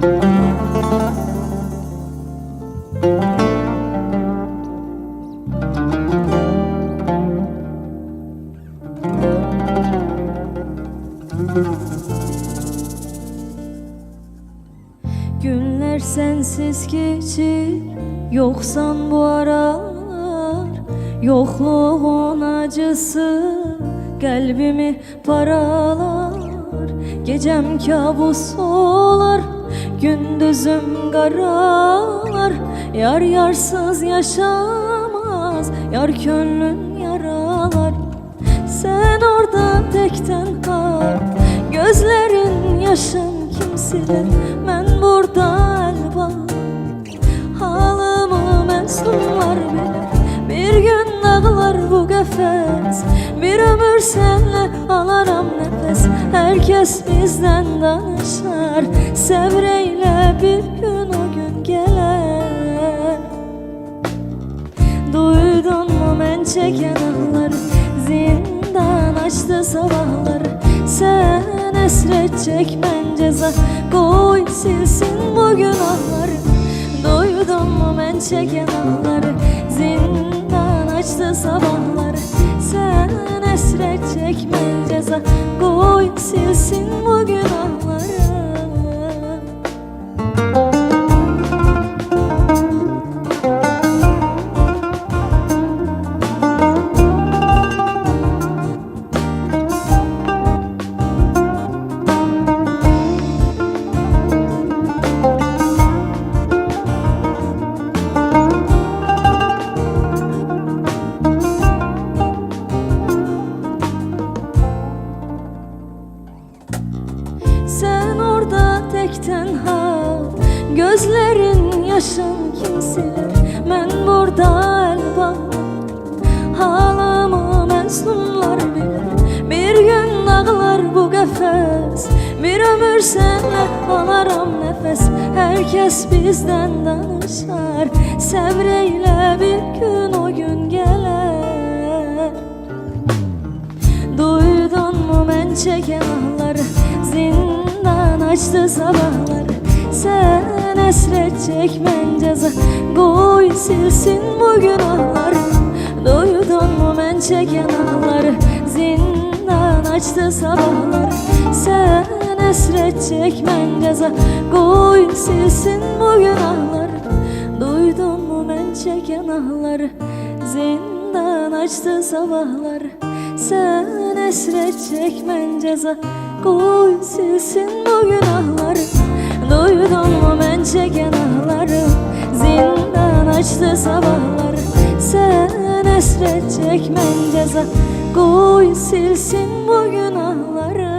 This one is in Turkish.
Günler sensiz geçir Yoksan bu aralar Yokluğun acısı Kalbimi paralar. Gecem kabus olar Gündüzüm karalar Yar yarsız yaşamaz Yar könlün yaralar. Sen orada tekten kal Gözlerin yaşın kimsidir Ben burada elbal Halımı mezunlar bilir Bir gün dağlar bu kefes Bir ömür senle alaram nefes. Herkes bizden danışar Sevreyle bir gün o gün gelir Duydun mu men çeken ağları Zindan açtı sabahları. Sen esret çekmen ceza. Koy silsin bu günahları. Duydun mu men çeken ağları Zindan açtı sabahları. Sen esret çekmen ceza Sen orada tekten hal Gözlerin yaşın kimsiler Ben burada elbal Halımı mezunlar bilir Bir gün dağlar bu kefes Bir ömür senle alaram nefes. Herkes bizden danışar. Sevreyle bir gün o gün gelir. Duydun mu men çeken ağları Zindan açtı sabahları. Sen esret çekmen ceza Koy silsin bu günahları Duydun mu men çeken ağları? Zindan açtı sabahları. Sen esret çekmen ceza Koy silsin bu günahları Duydun mu men çeken ağları? Zindan açtı sabahları. Sen esret çekmen ceza Koy silsin bu günahları. Duydun mu men çeken ağları Zindan açtı sabahları. Sen esret çekmen ceza. Koy silsin bu günahları